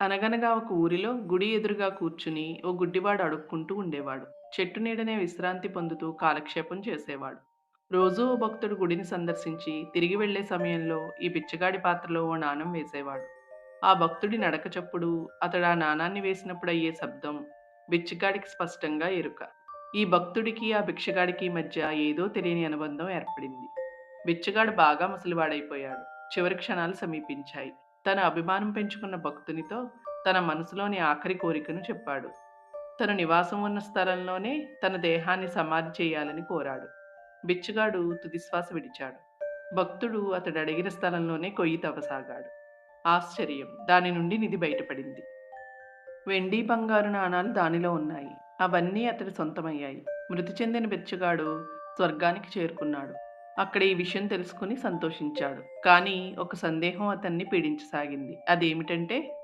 అనగనగా ఒక ఊరిలో గుడి ఎదురుగా కూర్చుని ఓ గుడ్డివాడు అడుక్కుంటూ ఉండేవాడు. చెట్టు నీడనే విశ్రాంతి పొందుతూ కాలక్షేపం చేసేవాడు. రోజూ ఓ భక్తుడు గుడిని సందర్శించి తిరిగి వెళ్ళే సమయంలో ఈ బిచ్చగాడి పాత్రలో ఓ నాణం వేసేవాడు. ఆ భక్తుడి నడక చప్పుడు, అతడు ఆ నాణాన్ని వేసినప్పుడు అయ్యే శబ్దం బిచ్చగాడికి స్పష్టంగా ఎరుక. ఈ భక్తుడికి ఆ భిక్షగాడికి మధ్య ఏదో తెలియని అనుబంధం ఏర్పడింది. బిచ్చగాడు బాగా ముసలివాడైపోయాడు. చివరి క్షణాలు సమీపించాయి. తన అభిమానం పెంచుకున్న భక్తునితో తన మనసులోని ఆఖరి కోరికను చెప్పాడు. తన నివాసం ఉన్న స్థలంలోనే తన దేహాన్ని సమాధి చేయాలని కోరాడు. బిచ్చగాడు తుదిశ్వాస విడిచాడు. భక్తుడు అతడు అడిగిన స్థలంలోనే కొయ్యి తవ్వసాగాడు. ఆశ్చర్యం దాని నుండి నిధి బయటపడింది. వెండి బంగారు నాణాలు దానిలో ఉన్నాయి. అవన్నీ అతడి సొంతమయ్యాయి. మృతి చెందిన బిచ్చగాడు స్వర్గానికి చేరుకున్నాడు. అక్కడ ఈ విషయం తెలుసుకుని సంతోషించాడు. కానీ ఒక సందేహం అతన్ని పీడించసాగింది. అదేమిటంటే